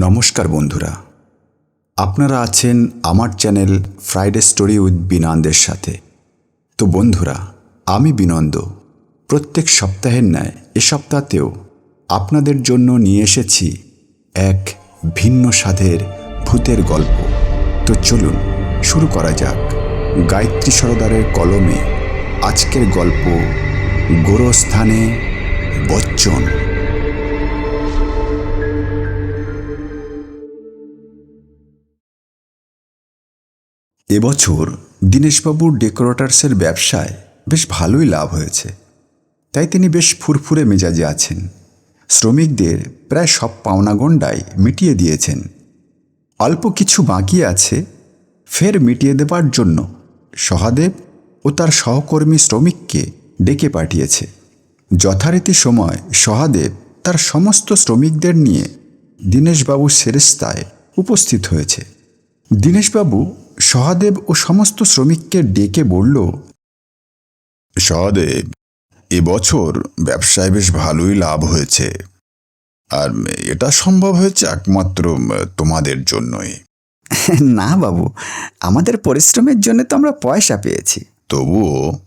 নমস্কার বন্ধুরা। আপনারা আছেন আমার চ্যানেল ফ্রাইডে স্টোরি উইথ বিনন্দের সাথে। তো বন্ধুরা, আমি বিনন্দ। প্রত্যেক সপ্তাহের ন্যায় এ সপ্তাহতেও আপনাদের জন্য নিয়ে এসেছি এক ভিন্ন স্বাদের ভূতের গল্প। তো চলুন, শুরু করা যাক। গায়ত্রী সরদারের কলমে আজকের গল্প গোরস্থানে বচ্চন। এবছর দীনেশবাবুর ডেকোরেটার্সের ব্যবসায় বেশ ভালোই লাভ হয়েছে। তাই তিনি বেশ ফুরফুরে মেজাজে আছেন। শ্রমিকদের প্রায় সব পাওনাগণ্ডাই মিটিয়ে দিয়েছেন। অল্প কিছু বাকি আছে, ফের মিটিয়ে দেবার জন্য সহাদেব ও তার সহকর্মী শ্রমিককে ডেকে পাঠিয়েছে। যথারীতি সময় সহাদেব তার সমস্ত শ্রমিকদের নিয়ে দীনেশবাবু সেরেস্তায় উপস্থিত হয়েছে। দীনেশবাবু সহাদেব ও সমস্ত শ্রমিককে ডেকে বলল সহদেব এবছর ব্যবসায় বেশ ভালোই লাভ হয়েছে। আর এটা সম্ভব হয়েছে একমাত্র তোমাদের জন্যই। না বাবু আমাদের পরিশ্রমের জন্য তো আমরা পয়সা পেয়েছি। তবুও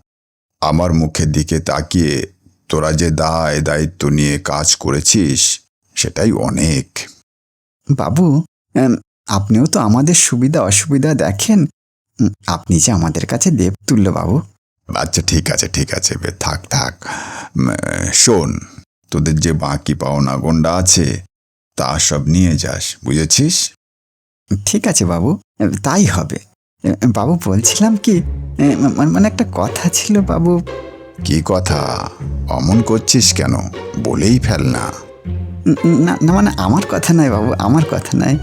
আমার মুখের দিকে তাকিয়ে তোরা যে দায় দায়িত্ব নিয়ে কাজ করেছিস সেটাই অনেক। বাবু আপনিও তো আমাদের সুবিধা অসুবিধা দেখেন। আপনি যে আমাদের কাছে দেবতুল্য বাবু। আচ্ছা ঠিক আছে ঠিক আছে বে থাক থাক। শোন তোদের যে বাকি পাওনা গন্ডা আছে তা সব নিয়ে যাস বুঝেছিস? ঠিক আছে বাবু তাই হবে। বাবু বলছিলাম কি মানে একটা কথা ছিল বাবু। কি কথা? অমন করছিস কেন? বলেই ফেল না। না না মানে আমার কথা নয় বাবু, আমার কথা নয়।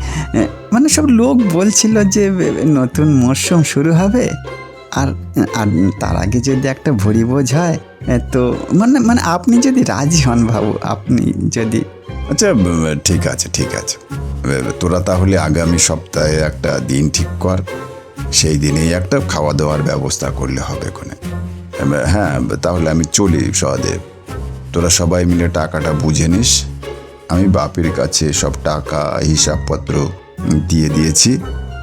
মানে সব লোক বলছিল যে নতুন মরশুম শুরু হবে। আর আর তার আগে যদি একটা ভরি বোঝ হয় তো মানে মানে আপনি যদি রাজি হন বাবু, আপনি যদি আচ্ছা ঠিক আছে ঠিক আছে। তোরা তাহলে আগামী সপ্তাহে একটা দিন ঠিক কর। সেই দিনেই একটা খাওয়া দাওয়ার ব্যবস্থা করলে হবে কোনে হ্যাঁ তাহলে আমি চলি সহদেব। তোরা সবাই মিলে টাকাটা বুঝে নিস। আমি বাপের কাছে সব টাকা হিসাবপত্র দিয়ে দিয়েছি।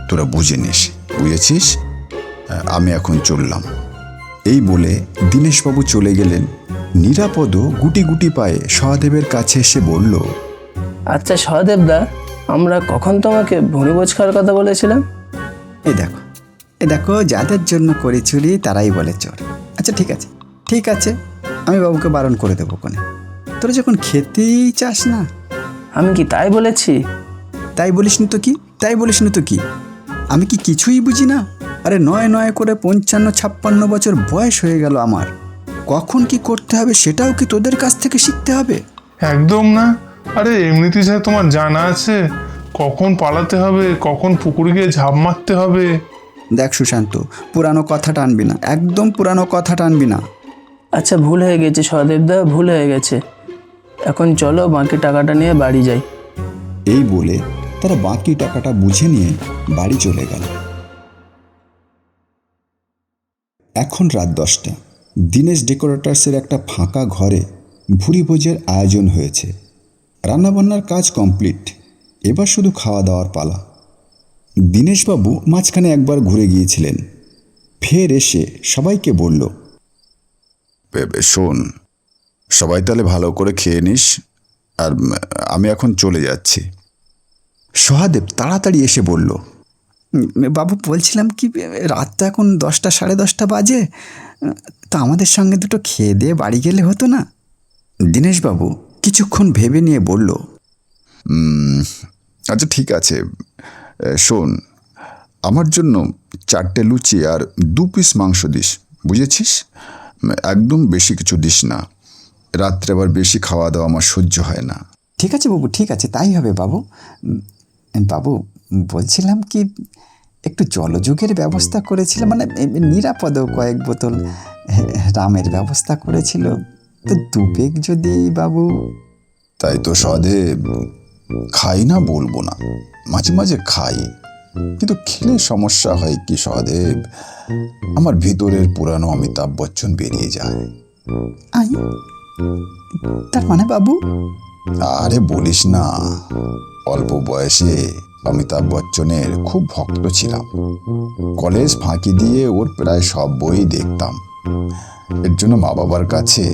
তোরা বুঝে নিস বুঝেছিস? হ্যাঁ, আমি এখন চললাম। এই বলে দীনেশবাবু চলে গেলেন। নিরাপদ গুটি গুটি পায়ে সহদেবের কাছে এসে বলল আচ্ছা সহদেব দা আমরা কখন তোমাকে ভুঁড়ি খাওয়ার কথা বলেছিলাম? এই দেখো এ দেখো যাদের জন্য করে চুরি তারাই বলে চোর। আচ্ছা ঠিক আছে ঠিক আছে আমি বাবুকে বারণ করে দেবো কোনে তোরা যখন খেতেই চাস না আমি কি তাই বলেছি? তাই বলিসনি তো কি? তাই বলিসনি তো কি? আমি কি কিছুই বুঝি না? আরে নয় নয় করে পঞ্চান্ন ছাপ্পান্ন বছর বয়স হয়ে গেল আমার। কখন কি করতে হবে সেটাও কি তোদের কাছ থেকে শিখতে হবে? একদম না। আরে এমনিতে যা তোমার জানা আছে কখন পালাতে হবে কখন পুকুরে গিয়ে ঝাঁপ মারতে হবে। দেখ সুশান্ত পুরানো কথা টানবি না একদম পুরানো কথা টানবি না। আচ্ছা ভুল হয়ে গেছে সহদেব দা ভুল হয়ে গেছে। এখন চলো বাকি টাকাটা নিয়ে বাড়ি যাই। এই বলে তারা বাকি টাকাটা বুঝে নিয়ে বাড়ি চলে গেল। এখন রাত দশটা। দীনেশ ডেকোরেটার্সের একটা ফাঁকা ঘরে ভুরিভোজের আয়োজন হয়েছে। রান্নাবান্নার কাজ কমপ্লিট। এবার শুধু খাওয়া দাওয়ার পালা। দীনেশবাবু মাঝখানে একবার ঘুরে গিয়েছিলেন। ফের এসে সবাইকে বলল শোন সবাই তাহলে ভালো করে খেয়ে নিস। আর আমি এখন চলে যাচ্ছি। সহাদেব তাড়াতাড়ি এসে বলল বাবু বলছিলাম কি রাত তো এখন দশটা সাড়ে দশটা বাজে। তো আমাদের সঙ্গে দুটো খেয়ে দিয়ে বাড়ি গেলে হতো না? দীনেশবাবু কিছুক্ষণ ভেবে নিয়ে বলল আচ্ছা ঠিক আছে। শোন আমার জন্য চারটে লুচি আর দু পিস মাংস দিস বুঝেছিস? একদম বেশি কিছু দিস না। রাত্রে আবার বেশি খাওয়া দাওয়া আমার সহ্য হয় না। ঠিক আছে বাবু ঠিক আছে তাই হবে বাবু। বাবু বলছিলাম কি একটু জলযোগের ব্যবস্থা করেছিল মানে নিরাপদ কয়েক বোতল রামের ব্যবস্থা করেছিল। তো দুবেগ যদি বাবু। তাই তো সদেব খাই না বলব না মাঝে মাঝে খাই। কিন্তু খেলে সমস্যা হয় কি সহদেব আমার ভিতরের পুরানো অমিতাভ বচ্চন বেরিয়ে যায়। আই তার মানে বাবু? আরে বলিস না। অল্প বয়সে অমিতাভ বচ্চনের খুব ভক্ত ছিলাম। কলেজ ফাঁকি দিয়ে ওর প্রায় সব বই দেখতাম। এর জন্য মা বাবার কাছে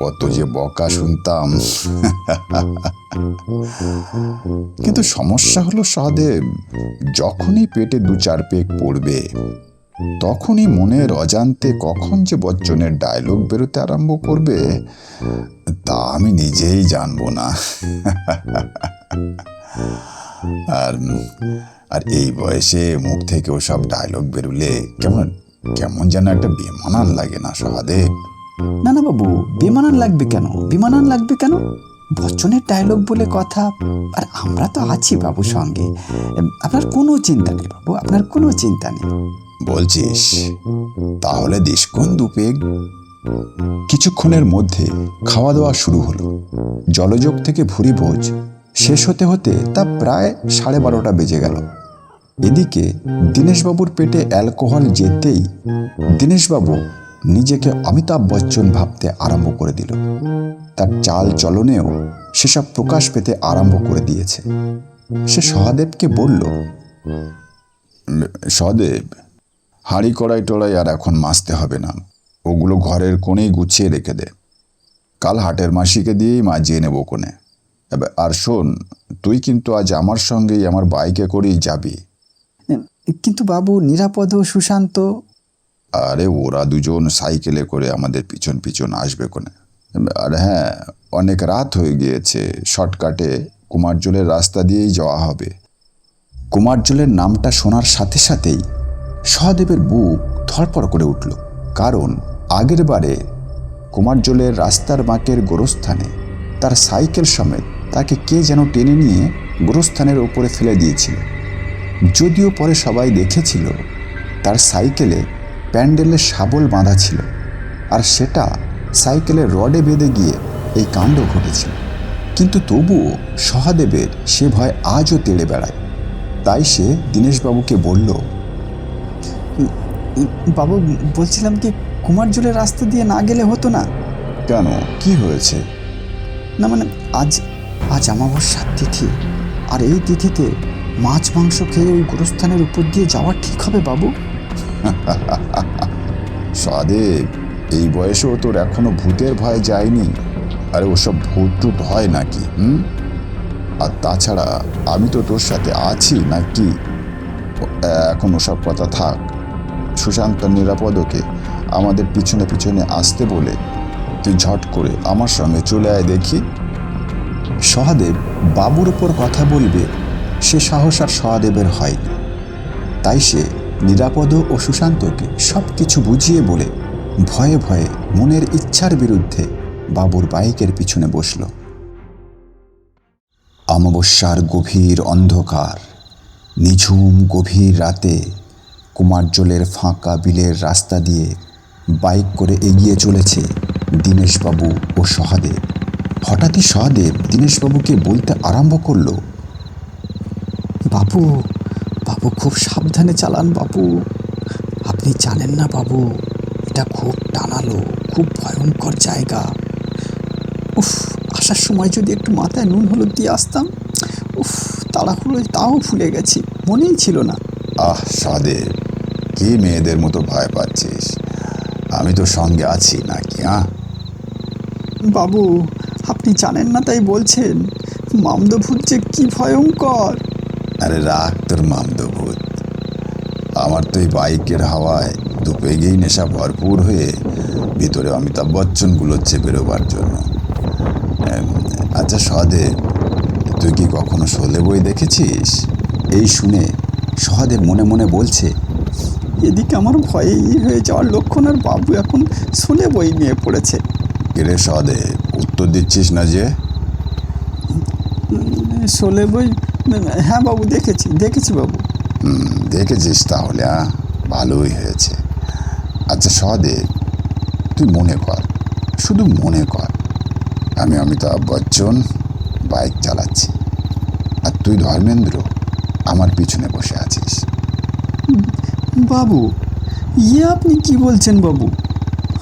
কত যে বকা শুনতাম। কিন্তু সমস্যা হলো সহদেব, যখনই পেটে দু চার পেক পড়বে তখনই মনের অজান্তে কখন যে বচ্চনের ডায়লগ বেরোতে আরম্ভ করবে, তা আমি নিজেই জানব না। আর আর এই বয়সে মুখ থেকে ওসব ডায়লগ বেরোলে কেমন কেমন যেন একটা বেমানান লাগে না সহাদেব না না বাবু, বিমানান লাগবে কেন? বিমানান লাগবে কেন? বচ্চনের ডায়লগ বলে কথা, আর আমরা তো আছি বাবু সঙ্গে। আপনার কোনো চিন্তা নেই বাবু, আপনার কোনো চিন্তা নেই। বলছিস? তাহলে দিস কোন দুপেগ কিছুক্ষণের মধ্যে খাওয়া দাওয়া শুরু হলো। জলযোগ থেকে ভুরি ভোজ শেষ হতে হতে তা প্রায় সাড়ে বারোটা বেজে গেল। এদিকে দীনেশবাবুর পেটে অ্যালকোহল যেতেই দীনেশবাবু নিজেকে অমিতাভ বচ্চন ভাবতে আরম্ভ করে দিল। তার চাল চলনেও সেসব প্রকাশ পেতে আরম্ভ করে দিয়েছে। সে সহাদেবকে বলল সদেব হাঁড়ি কড়াই টড়াই আর এখন মাজতে হবে না। ওগুলো ঘরের কোণেই গুছিয়ে রেখে দে। কাল হাটের মাসিকে দিয়েই মাজিয়ে নেব কোণে। এবার আর শোন তুই কিন্তু আজ আমার সঙ্গেই আমার বাইকে করেই যাবি। কিন্তু বাবু নিরাপদ ও সুশান্ত। আরে ওরা দুজন সাইকেলে করে আমাদের পিছন পিছন আসবে কোনে আর হ্যাঁ অনেক রাত হয়ে গিয়েছে। শর্টকাটে কুমারজলের রাস্তা দিয়েই যাওয়া হবে। কুমারজলের নামটা শোনার সাথে সাথেই সহদেবের বুক ধরপড় করে উঠল, কারণ আগের বারে কুমারজলের রাস্তার বাঁকের গোরস্থানে তার সাইকেল সমেত তাকে কে যেন টেনে নিয়ে গোরস্থানের ওপরে ফেলে দিয়েছিল। যদিও পরে সবাই দেখেছিল, তার সাইকেলে প্যান্ডেলের শাবল বাঁধা ছিল আর সেটা সাইকেলের রডে বেঁধে গিয়ে এই কাণ্ড ঘটেছিল। কিন্তু তবুও সহাদেবের সে ভয় আজও তেড়ে বেড়ায়। তাই সে দীনেশবাবুকে বলল বাবু বলছিলাম কি কুমারজলের রাস্তা দিয়ে না গেলে হতো না? কেন? কি হয়েছে? না মানে আজ আজ অমাবস্যার তিথি। আর এই তিথিতে মাছ মাংস খেয়ে ওই গোরস্থানের উপর দিয়ে যাওয়া ঠিক হবে বাবু? সদেব এই বয়সেও তোর এখনও ভূতের ভয় যায়নি? আরে ওসব ভূত টুত হয় নাকি হুম? আর তাছাড়া আমি তো তোর সাথে আছি নাকি? এখন ওসব কথা থাক। সুশান্ত নিরাপদকে আমাদের পিছনে পিছনে আসতে বলে তুই ঝট করে আমার সঙ্গে চলে আয় দেখি। সহাদেব বাবুর ওপর কথা বলবে, সে সাহস আর সহাদেবের হয়নি। তাই সে নিরাপদ ও সুশান্তকে সব কিছু বুঝিয়ে বলে ভয়ে ভয়ে মনের ইচ্ছার বিরুদ্ধে বাবুর বাইকের পিছনে বসল। অমাবস্যার গভীর অন্ধকার, নিঝুম গভীর রাতে কুমারজলের ফাঁকা বিলের রাস্তা দিয়ে বাইক করে এগিয়ে চলেছে দীনেশবাবু ও সহাদেব। হঠাৎই সহাদেব দীনেশবাবুকে বলতে আরম্ভ করল, বাবু বাবু খুব সাবধানে চালান বাবু। আপনি জানেন না বাবু, এটা খুব টানালো, খুব ভয়ঙ্কর জায়গা। উফ, আসার সময় যদি একটু মাথায় নুন হলুদ দিয়ে আসতাম, উফ, তাড়াহুড়োয় তাও ভুলে গেছি, মনেই ছিল না। আহ সাদেব কি মেয়েদের মতো ভয় পাচ্ছিস? আমি তো সঙ্গে আছি নাকি হ্যাঁ? বাবু আপনি জানেন না তাই বলছেন। মামদভূত যে কি ভয়ঙ্কর। আরে রাখ তোর মামদভূত। আমার তো এই বাইকের হাওয়ায় দুপেগেই নেশা ভরপুর হয়ে ভিতরে অমিতাভ বচ্চন গুলোচ্ছে বেরোবার জন্য। আচ্ছা সদেব তুই কি কখনো শোলে বই দেখেছিস? এই শুনে সহাদেব মনে মনে বলছে এদিকে আমার ভয়ে ই হয়ে যাওয়ার লক্ষণ আর বাবু এখন শুনে বই নিয়ে পড়েছে। কিরে সদেব উত্তর দিচ্ছিস না যে? শোলে বই হ্যাঁ বাবু দেখেছি দেখেছি বাবু। হুম, দেখেছিস তাহলে হ্যাঁ ভালোই হয়েছে। আচ্ছা সহদেব তুই মনে কর শুধু মনে কর আমি অমিতাভ বচ্চন বাইক চালাচ্ছি। আর তুই ধর্মেন্দ্র আমার পিছনে বসে আছিস। বাবু ইয়ে আপনি কি বলছেন বাবু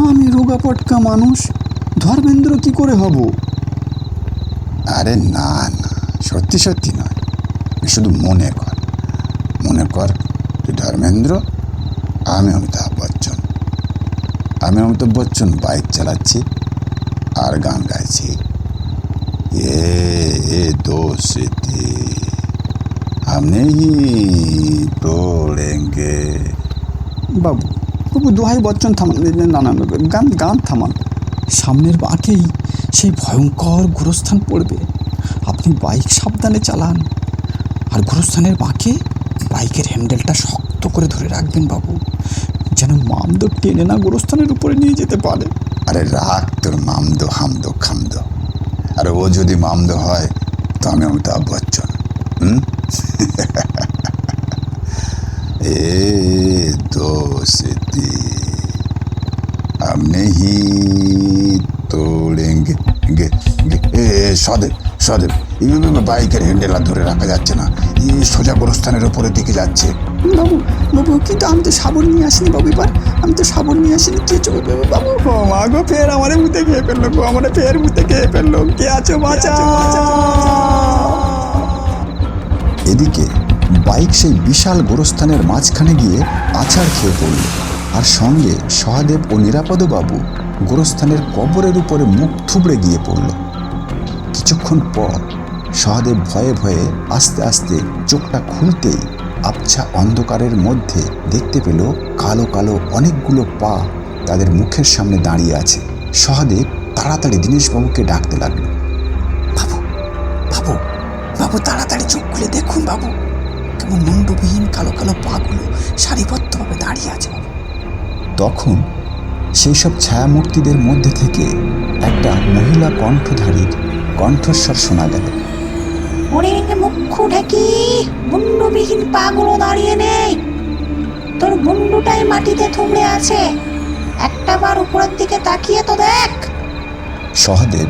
আমি রোগা পটকা মানুষ ধর্মেন্দ্র কি করে হব আরে না না সত্যি সত্যি নয় শুধু মনে কর মনে কর তুই ধর্মেন্দ্র আমি অমিতাভ বচ্চন আমি অমিতাভ বচ্চন বাইক চালাচ্ছি আর গান গাইছি এ এ দোস্তি हम नहीं तोड़ेंगे বাবু বাবু দোহাই বচ্চন থামান না না, গান গান থামান। সামনের বাঁকেই সেই ভয়ঙ্কর গোরস্থান পড়বে। আপনি বাইক সাবধানে চালান। আর গোরস্থানের বাঁকে বাইকের হ্যান্ডেলটা শক্ত করে ধরে রাখবেন বাবু যেন মামদ টেনে না গোরস্থানের উপরে নিয়ে যেতে পারে। আরে রাখ তোর মামদো হামদো খামদো। আর ও যদি মামদো হয় তো আমি অমিতাভ বচ্চন। হুম? এ to seti আমনেহিতো রেঙ্গে গে এ সদেব সদেব এইভাবে বাইকের হ্যান্ডেল আর ধরে রাখা যাচ্ছে না। এই সোজা স্থানের ওপরের দিকে যাচ্ছে। বাবু বাবু কিন্তু আমি তো সাবন নিয়ে আসিনি বাবু এবার। আমি তো সাবন নিয়ে আসিনি। কে চোখ বাবু মা গো ফের আমারে মুতে খেয়ে ফেলল গো আমারে ফের মুতে খেয়ে ফেলল। কে আছো বাঁচা এদিকে বাইক সেই বিশাল গোরস্থানের মাঝখানে গিয়ে আছাড় খেয়ে পড়ল। আর সঙ্গে সহাদেব ও নিরাপদবাবু গোরস্থানের কবরের উপরে মুখ থুবড়ে গিয়ে পড়ল। কিছুক্ষণ পর সহাদেব ভয়ে ভয়ে আস্তে আস্তে চোখটা খুলতেই আবছা অন্ধকারের মধ্যে দেখতে পেল কালো কালো অনেকগুলো পা তাদের মুখের সামনে দাঁড়িয়ে আছে। সহাদেব তাড়াতাড়ি দীনেশবাবুকে ডাকতে লাগল। বাবু বাবু বাবু, তাড়াতাড়ি চোখ খুলে দেখুন, বাবু। কেমন মুন্ডবিহীন কালো কালো পাগুলো সারিবদ্ধভাবে দাঁড়িয়ে আছে। তখন সেই সব ছায়ামূর্তিদের মধ্যে থেকে একটা মহিলা কণ্ঠধারীর কণ্ঠস্বর শোনা গেল। ওরে মুখ্য ঢেকি মুন্ডবিহীন পাগুলো দাঁড়িয়ে নেই। তোর মুন্ডুটাই মাটিতে থুবড়ে আছে। একটা বার উপরের দিকে তাকিয়ে তো দেখ। সহদেব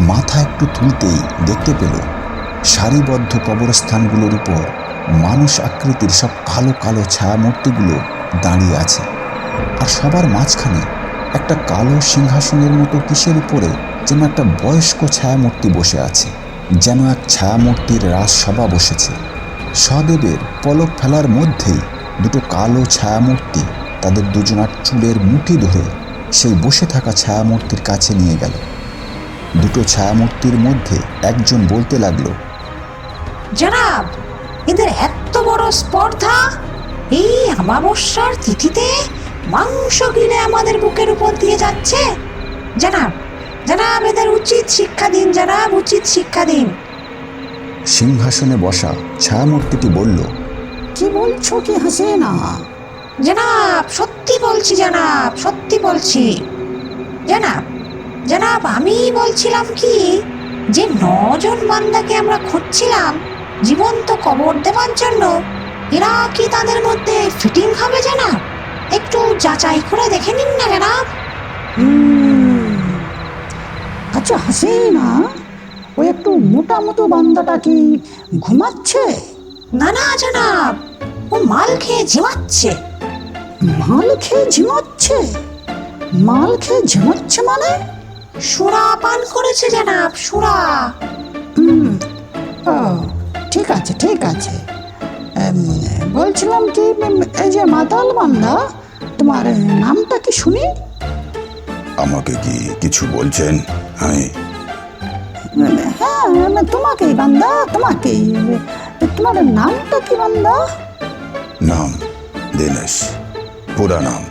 মাথা একটু তুলতেই দেখতে পেল সারিবদ্ধ কবরস্থানগুলোর উপর মানুষ আকৃতির সব কালো কালো ছায়ামূর্তিগুলো দাঁড়িয়ে আছে। আর সবার মাঝখানে একটা কালো সিংহাসনের মতো কিসের উপরে যেন একটা বয়স্ক ছায়ামূর্তি বসে আছে, যেন এক ছায়ামূর্তির রাজসভা বসেছে। সদেবের পলক ফেলার মধ্যেই দুটো কালো ছায়ামূর্তি তাদের দুজনার চুলের মুঠি ধরে সেই বসে থাকা ছায়ামূর্তির কাছে নিয়ে গেল। দুটো ছায়ামূর্তির মধ্যে একজন বলতে লাগল, জনাব এদের এত বড় স্পর্ধা? এই অমাবস্যার তিথিতে মাংস গিলে আমাদের বুকের উপর দিয়ে যাচ্ছে? জানাব জানাব এদের উচিত শিক্ষা দিন জানাব উচিত শিক্ষা দিন। সিংহাসনে বসা ছায়ামূর্তিটি বলল কি বলছো কি হাসে না জানাব সত্যি বলছি জানাব সত্যি বলছি। জানাব জানাব আমি বলছিলাম কি? যে নজন বান্দাকে আমরা খুঁজছিলাম জীবন্ত কবর দেওয়ার জন্য এরা কি তাদের মধ্যে ফিটিং হবে জানাব? একটু যাচাই করে দেখে নিন না জানাব আচ্ছা হাসিনা ওই একটু মোটা মতো বান্দাটা কি ঘুমাচ্ছে? না না জানাব। ও মাল খেয়ে ঝিমাচ্ছে। মাল খেয়ে ঝিমাচ্ছে? মাল খেয়ে ঝিমাচ্ছে মানে? সুরা পান করেছে জানাব সুরা। ও ঠিক আছে ঠিক আছে। বলছিলাম কি এই যে মাতাল বান্দা তোমার নামটা কি শুনি? আমাকে কি কিছু বলছেন? আমি হ্যাঁ তোমাকেই বান্দা তোমাকেই। তোমার নামটা কি বান্দা? নাম দীনেশ পুরা নাম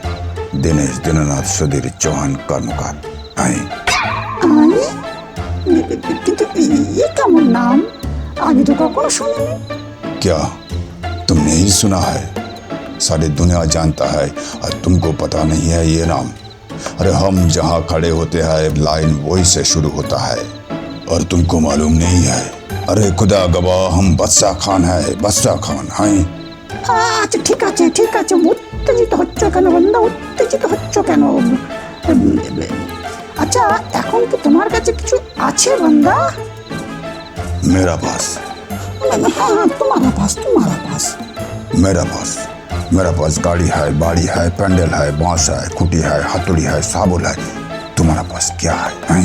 দীনেশ দীননাথ সুধীর চৌহান কর্মকার। আমি কিন্তু কেমন নাম? আগে তো কখনো শুনিনি क्या तुम नहीं सुना है सारी दुनिया जानता है और तुमको पता नहीं है ये नाम अरे हम जहाँ खड़े होते हैं लाइन वही से शुरू होता है और तुमको मालूम नहीं है अरे खुदा गवाह हम बदशाह खान है बदशाह खान हैं আচ্ছা ঠিক আছে ঠিক আছে উত্তেজিত হচ্ছ কেন বন্ধা উত্তেজিত হচ্ছ কেন আচ্ছা এখন কি তোমার কাছে কিছু আছে বন্ধা मेरा पास হ্যাঁ হ্যাঁ তোমার পাস তোমার পাস मेरा पास मेरा पास गाड़ी है बाड़ी है पैंडल है बांस है खूटी है हथौड़ी है साबुल है तुम्हारा पास क्या है हैं?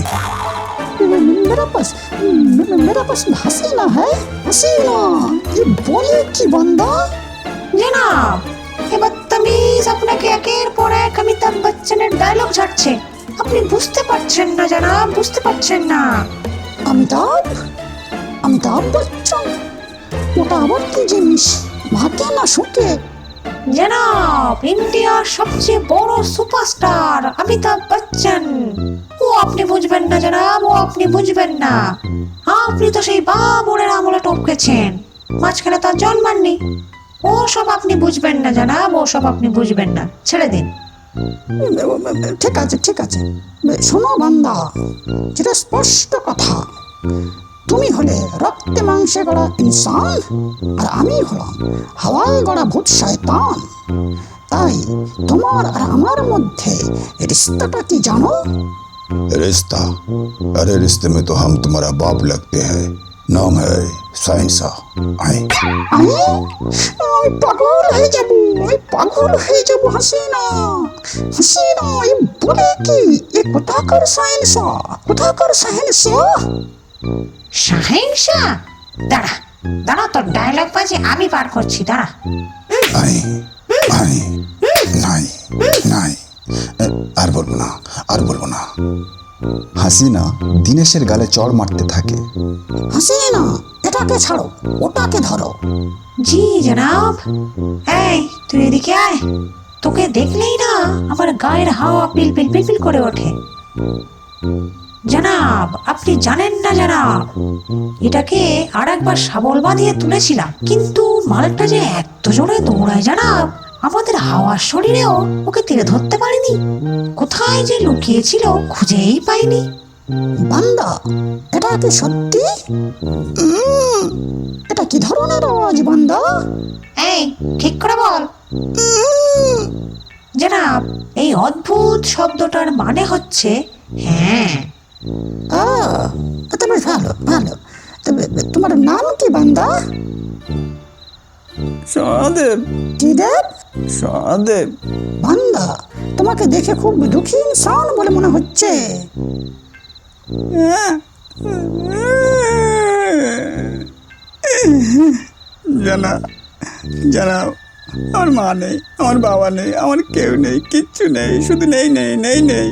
मेरा पास मे- मेरा पास हसीना है हसीना ये बोले কি বান্দা জনাব এবার তামিজ আপনাকে একের পর এক অমিতাভ বচ্চনের ডায়লগ ঝাড়ছে আপনি বুঝতে পারছেন না জনাব বুঝতে পারছেন না অমিতাভ অমিতাভ বচ্চন ওটা আবার কি জিনিস? ভাতে না শুকে জনাব ইন্ডিয়ার সবচেয়ে বড় সুপারস্টার অমিতাভ বচ্চন। ও আপনি বুঝবেন না জনাব ও আপনি বুঝবেন না। আপনি তো সেই বাবুরের আমলে টপকেছেন। মাঝখানে তার জন্মাননি ও সব আপনি বুঝবেন না জনাব ও সব আপনি বুঝবেন না। ছেড়ে দিন। ঠিক আছে ঠিক আছে। শোনো বান্দা যেটা স্পষ্ট কথা তুমি হলে রক্তে মাংসে গড়া ইনসান আর আমি হলাম হাওয়ায় গড়া ভূত শয়তান তাই তোমার আর আমার মধ্যে রিস্তাটা কি জানো रिश्ता अरे रिश्ते में तो हम तुम्हारा बाप लगते हैं नाम है साइंसा आए আমি আমি পাগল হয়ে যাব আমি পাগল হয়ে যাব হাসিনা হাসিনা এই বলে কি এ কোথাকার সায়েন্সা কোথাকার সায়েন্সা সাহেংসা? দাঁড়া দাঁড়া তোর ডায়লগ বাজে আমি পার করছি দাঁড়া। নাই নাই আর বলব না আর বলব না। হাসিনা দিনেশের গালে চড় মারতে থাকে। হাসিনা এটাকে ছাড়ো ওটাকে ধরো। জি জনাব। এই তুই এদিকে আয়। তোকে দেখলেই না আমার গায়ের হাওয়া পিল পিল পিল পিল করে ওঠে। জনাব আপনি জানেন না জনাব। এটাকে আর একবার শাবল বাঁধিয়ে তুলেছিলাম কিন্তু মালটা যে এত জোরে দৌড়ায় জানাব আমাদের হাওয়ার শরীরেও ওকে তীরে ধরতে পারিনি। কোথায় যে লুকিয়েছিল খুঁজেই পাইনি। বান্দা এটা কি সত্যি? এটা কি ধরনের আওয়াজ বান্দা এই ঠিক করে বল। জনাব এই অদ্ভুত শব্দটার মানে হচ্ছে হ্যাঁ। আহ, তা বেশ ভালো ভালো। তবে তোমার নাম কি বান্দা? সহদেব কি দেব? সহদেব বান্দা তোমাকে দেখে খুব দুঃখী ইনসান বলে মনে হচ্ছে। জানা জানা। আমার মা নেই আমার বাবা নেই আমার কেউ নেই কিচ্ছু নেই শুধু নেই নেই নেই নেই।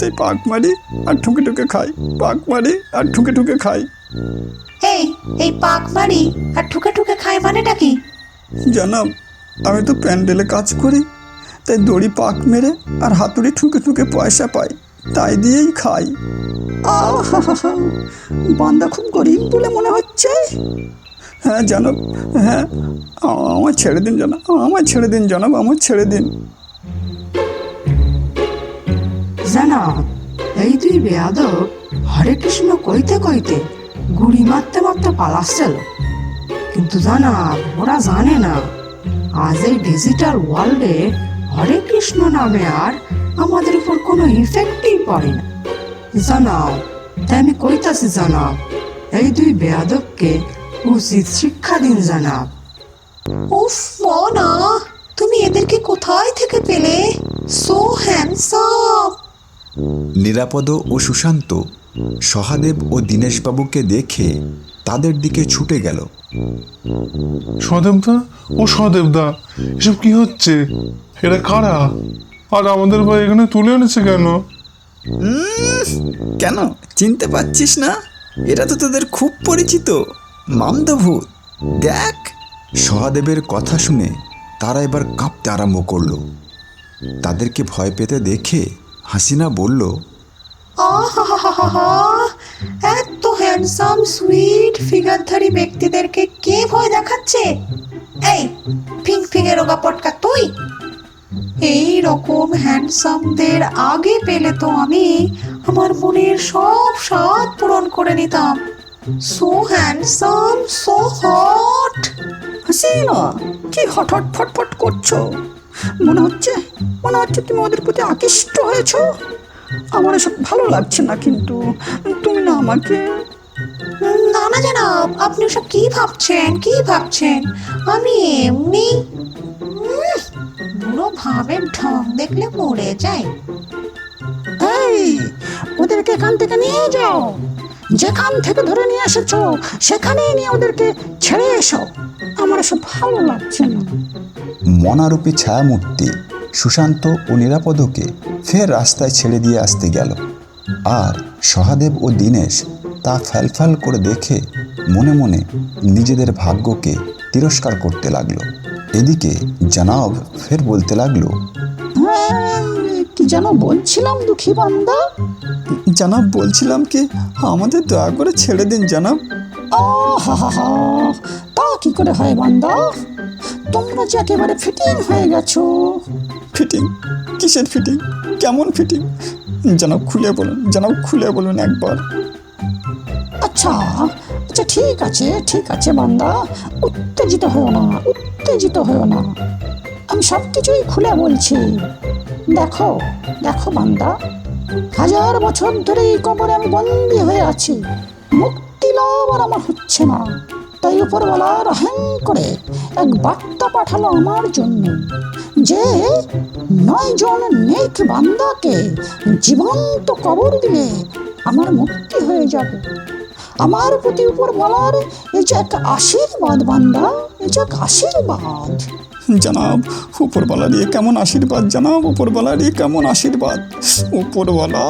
তাই পাক মারি আর ঠুকে ঠুকে খাই পাক মারি আর ঠুকে ঠুকে খাই। এই এই পাক মারি আর ঠুকে ঠুকে খায় মানেটা কি? জানাব আমি তো প্যান্ডেলে কাজ করি তাই দড়ি পাক মেরে আর হাতুড়ি ঠুকে ঠুকে পয়সা পাই তাই দিয়েই খাই। আহা বান্দা খুব গরিব বলে মনে হচ্ছে। হ্যাঁ জানাব হ্যাঁ আমার ছেড়ে দিন জানাব আমার ছেড়ে দিন জানাব আমার ছেড়ে দিন। জানাব এই দুই বেয়াদব, হরে কৃষ্ণ কইতে কইতে গুড়ি মারতে মারতে পালাচ্ছিল কিন্তু জানাব ওরা জানে না, আজ এই ডিজিটাল ওয়ার্ল্ডে হরে কৃষ্ণ নামে আর আমাদের উপর কোনো ইফেক্টই পড়ে না। জানাব তাই আমি কইতাছি জানাব এই দুই বেয়াদবকে উচিত শিক্ষা দিন জানাব। উফ মনা তুমি এদেরকে কোথায় থেকে পেলে? সো হ্যান্ডসাম নিরাপদ ও সুশান্ত সহাদেব ও দীনেশবাবুকে দেখে তাদের দিকে ছুটে গেল। সদেবদা ও সদেবদা এসব কি হচ্ছে? এরা কারা? আর আমাদের ভাই এখানে তুলে এনেছে কেন? কেন? চিনতে পারছিস না? এটা তো তোদের খুব পরিচিত। মামদভূত। দেখ, সহাদেবের কথা শুনে তারা এবার কাঁপতে আরম্ভ করল। তাদেরকে ভয় পেতে দেখে হাসিনা বলল এত হ্যান্ডসাম সুইট ফিগারধারী ব্যক্তিদেরকে কে ভয় দেখাচ্ছে? এই ফিং ফিঙে রোগা পটকা তুই? এই রকম হ্যান্ডসামদের আগে পেলে তো আমি আমার মনের সব স্বাদ পূরণ করে নিতাম। সো হ্যান্ডসাম সো হট হাসিনা কি হঠাৎ ফটফট করছ? মনে হচ্ছে মনে হচ্ছে তুমি ওদের প্রতি আকৃষ্ট হয়েছো। আমার এসব ভালো লাগছে না কিন্তু। তুমি না আমাকে না না জানাব আপনি ওসব কি ভাবছেন? কি ভাবছেন? আমি এমনি বুড়ো ভাবের ঢং দেখলে মরে যাই এই ওদেরকে এখান থেকে নিয়ে যাও। যেখান থেকে ধরে নিয়ে এসেছ সেখানেই নিয়ে ওদেরকে ছেড়ে এসো। আমার এসব ভালো লাগছে না। মনারূপী ছায়ামূর্তি সুশান্ত ও নিরাপদকে ফের রাস্তায় ছেড়ে দিয়ে আসতে গেল। আর সহাদেব ও দীনেশ তা ফ্যালফ্যাল করে দেখে মনে মনে নিজেদের ভাগ্যকে তিরস্কার করতে লাগল। এদিকে জানাব ফের বলতে লাগল হ্যাঁ, কি যেন বলছিলাম দুঃখী বান্দা? জানাব বলছিলাম কি আমাদের দয়া করে ছেড়ে দিন জানাব। তা কি করে হয় বান্দা? তোমরা যে একেবারে ফিটিং হয়ে গেছো। ফিটিং? কিসের ফিটিং? কেমন ফিটিং? জানাব খুলে বলুন জানাব খুলে বলুন একবার। আচ্ছা আচ্ছা ঠিক আছে ঠিক আছে বান্দা। উত্তেজিত হও না উত্তেজিত হও না। আমি সব কিছুই খুলে বলছি। দেখো দেখো বান্দা। হাজার বছর ধরে এই কবরে আমি বন্দি হয়ে আছি। মুক্তি লাভ আর আমার হচ্ছে না। তাই উপরওয়ালার হ্যাং করে এক বার্তা পাঠালো আমার জন্য যে নয় জন নেক বান্দাকে জীবন্ত কবর দিলে আমার মুক্তি হয়ে যাবে। আমার প্রতি উপর বলার এই যে এক আশীর্বাদ বান্দা এই যে এক আশীর্বাদ। জানাব উপরওয়ালা দিয়ে কেমন আশীর্বাদ জানাব উপরওয়ালা দিয়ে কেমন আশীর্বাদ? উপরওয়ালা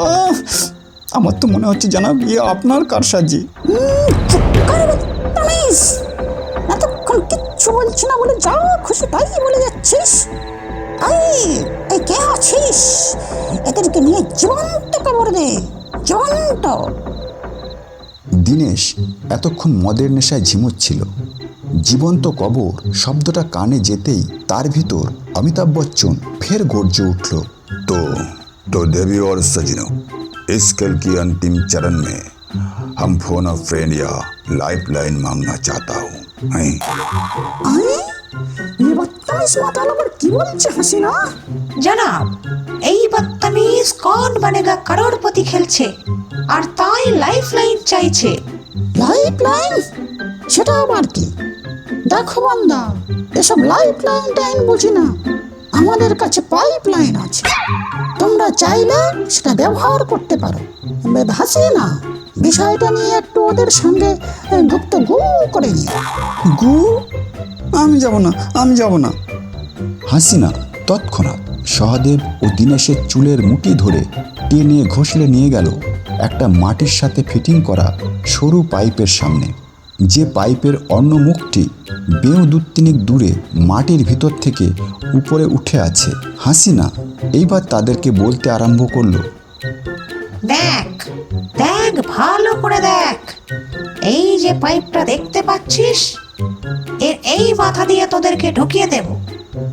আমার তো মনে হচ্ছে জানাব ইয়ে আপনার কারসাজি। এতক্ষণ কিচ্ছু বলছি না বলে যা খুশি তাই বলে যাচ্ছিস। এই এই কে আছিস? এদেরকে নিয়ে জীবন্ত কবর দে জীবন্ত। দীনেশ এতক্ষণ মদের নেশায় ঝিমুচ্ছিল। জীবন্ত কবর শব্দটা কানে যেতেই তার ভিতর অমিতাভ বচ্চন ফের গর্জে উঠল तो तो देवी और सजनों इस कल की अंतिम चरण में हम फोन ऑफ फ्रेंड या लाइफ लाइन मांगना चाहता हूँ हैं? আরে এই বদতমিজ মাতাল আবার কি বলছে হাসিনা জনাব এই বদতমিজ কন বনেগা করোড়পতি খেলছে আর তাই লাইফ লাইন চাইছে লাইফ লাইন সেটা আবার কি দেখো বান্দা, এসব লাইফ লাইন টাইন বুঝি না। আমাদের কাছে পাইপ লাইন আছে। তোমরা চাইলে সেটা ব্যবহার করতে পারো। হাসি না। বিষয়টা নিয়ে একটু ওদের সঙ্গে গুপ্ত গু করে নিও। গু? আমি যাব না, আমি যাব না। হাসিনা তৎক্ষণাৎ সহদেব ও দীনেশের চুলের মুঠি ধরে টেনে ঘষলে নিয়ে গেল একটা মাটির সাথে ফিটিং করা সরু পাইপের সামনে। যে পাইপের অন্য মুখটি বেউ দুত্তিনিক দূরে মাটির ভিতর থেকে উপরে উঠে আছে। হাসিনা এইবার তাদেরকে বলতে আরম্ভ করল, দেখ দেখ, ভালো করে দেখ। এই যে পাইপটা দেখতে পাচ্ছিস, এর এই মাথা দিয়ে তোদেরকে ঢুকিয়ে দেব।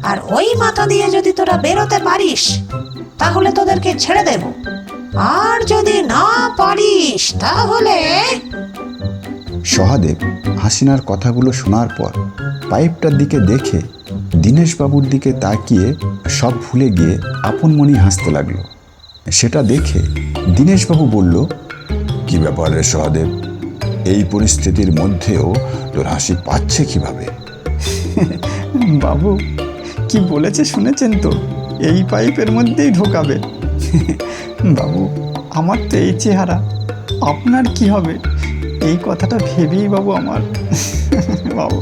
আর ওই মাথা দিয়ে যদি তোরা বেরোতে পারিস, তাহলে তোদেরকে ছেড়ে দেব। আর যদি না পারিস, তাহলে সহাদেব হাসিনার কথাগুলো শোনার পর পাইপটার দিকে দেখে দীনেশবাবুর দিকে তাকিয়ে সব ভুলে গিয়ে আপন মনেই হাসতে লাগল। সেটা দেখে দীনেশবাবু বলল, কি ব্যাপার রে সহদেব? এই পরিস্থিতির মধ্যেও তোর হাসি পাচ্ছে কীভাবে? বাবু, কি বলেছে শুনেছেন তো? এই পাইপের মধ্যেই ঢোকাবে। বাবু, আমার তো এই চেহারা। আপনার কি হবে? এই কথাটা ভেবেই বাবু আমার বাবু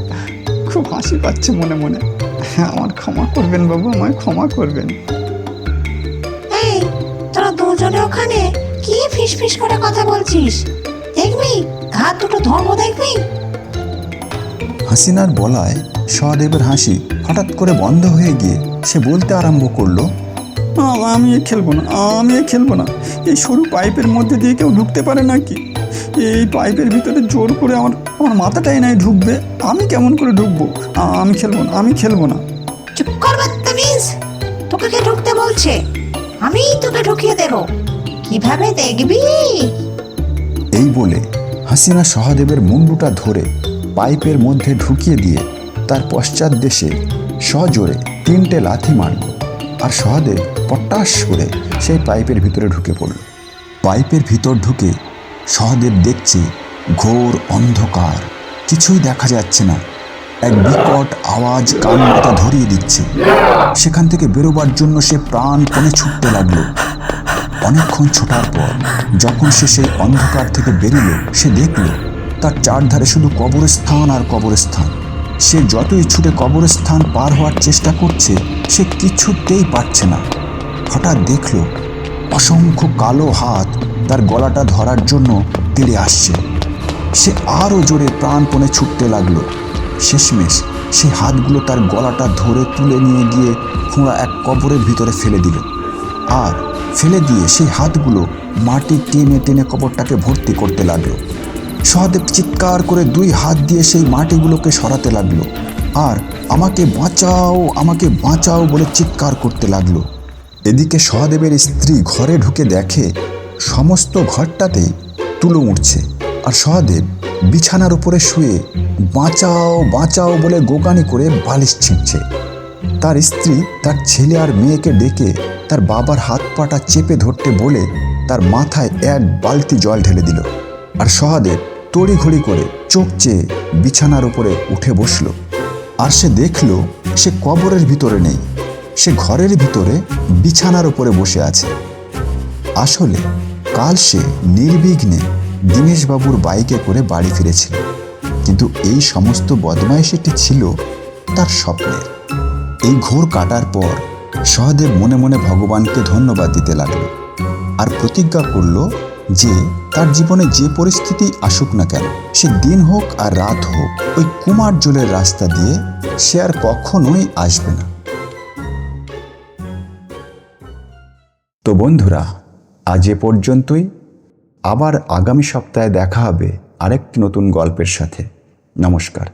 খুব হাসি পাচ্ছে মনে মনে। আমার ক্ষমা করবেন বাবু আমায় ক্ষমা করবেন। এই তোরা দুজনে ওখানে কি ফিস ফিস করে কথা বলছিস? দেখবি হাত দুটো ধর্ম দেখবি? হাসিনার বলায় সহদেবের হাসি হঠাৎ করে বন্ধ হয়ে গিয়ে সে বলতে আরম্ভ করল আমি খেলব না আমি খেলব না। এই সরু পাইপের মধ্যে দিয়ে কেউ ঢুকতে পারে নাকি? এই পাইপের ভিতরে জোর করে আমার আমার মাথাটাই নাই ঢুকবে। আমি কেমন করে ঢুকবো? আমি খেলব না আমি খেলব না। চুপ কর বদতমিজ তোকে কে ঢুকতে বলছে? আমি তোকে ঢুকিয়ে দেব। কীভাবে দেখবি? এই বলে হাসিনা সহদেবের মুন্ডুটা ধরে পাইপের মধ্যে ঢুকিয়ে দিয়ে তার পশ্চাৎ দেশে সজোরে তিনটে লাথি মারল। আর সহদেব পটাশ করে সেই পাইপের ভিতরে ঢুকে পড়ল। পাইপের ভিতর ঢুকে সহদেব দেখছে ঘোর অন্ধকার, কিছুই দেখা যাচ্ছে না। এক বিকট আওয়াজ কান মাথা ধরিয়ে দিচ্ছে। সেখান থেকে বেরোবার জন্য সে প্রাণপণে ছুটতে লাগল। অনেকক্ষণ ছোটার পর যখন সে সেই অন্ধকার থেকে বেরিল, সে দেখল, তার চারধারে শুধু কবরস্থান আর কবরস্থান। সে যতই ছুটে কবরস্থান পার হওয়ার চেষ্টা করছে, সে কিছুতেই পারছে না। হঠাৎ দেখল অসংখ্য কালো হাত তার গলাটা ধরার জন্য তেড়ে আসছে। সে আরও জোরে প্রাণপণে ছুটতে লাগল। শেষমেশ সেই হাতগুলো তার গলাটা ধরে তুলে নিয়ে গিয়ে খোঁড়া এক কবরের ভিতরে ফেলে দিল। আর ফেলে দিয়ে সেই হাতগুলো মাটি টেনে টেনে কবরটাকে ভর্তি করতে লাগল। সহদেব চিৎকার করে দুই হাত দিয়ে সেই মাটিগুলোকে সরাতে লাগল। আর আমাকে বাঁচাও আমাকে বাঁচাও বলে চিৎকার করতে লাগল। এদিকে সহদেবের স্ত্রী ঘরে ঢুকে দেখে সমস্ত ঘরটাতেই তুলো উঠছে আর সহদেব বিছানার উপরে শুয়ে বাঁচাও বাঁচাও বলে গোগানি করে বালিশ ছিঁড়ছে। তার স্ত্রী তার ছেলে আর মেয়েকে ডেকে তার বাবার হাত পাটা চেপে ধরতে বলে তার মাথায় এক বালতি জল ঢেলে দিল আর সহদেব তড়িঘড়ি করে চোখ চেয়ে বিছানার উপরে উঠে বসল। আর সে দেখল সে কবরের ভিতরে নেই। সে ঘরের ভিতরে বিছানার উপরে বসে আছে। আসলে কাল সে নির্বিঘ্নে দীনেশবাবুর বাইকে করে বাড়ি ফিরেছিল। কিন্তু এই সমস্ত বদমাইশিটি ছিল তার স্বপ্নের। এই ঘোর কাটার পর সহদেব মনে মনে ভগবানকে ধন্যবাদ দিতে লাগল আর প্রতিজ্ঞা করল যে তার জীবনে যে পরিস্থিতি আসুক না কেন, সে দিন হোক আর রাত হোক ওই কুমার জলের রাস্তা দিয়ে সে আর কখনোই আসবে না। তো বন্ধুরা, আজ এ পর্যন্তই। আবার আগামী সপ্তাহে দেখা হবে আরেকটি নতুন গল্পের সাথে। নমস্কার।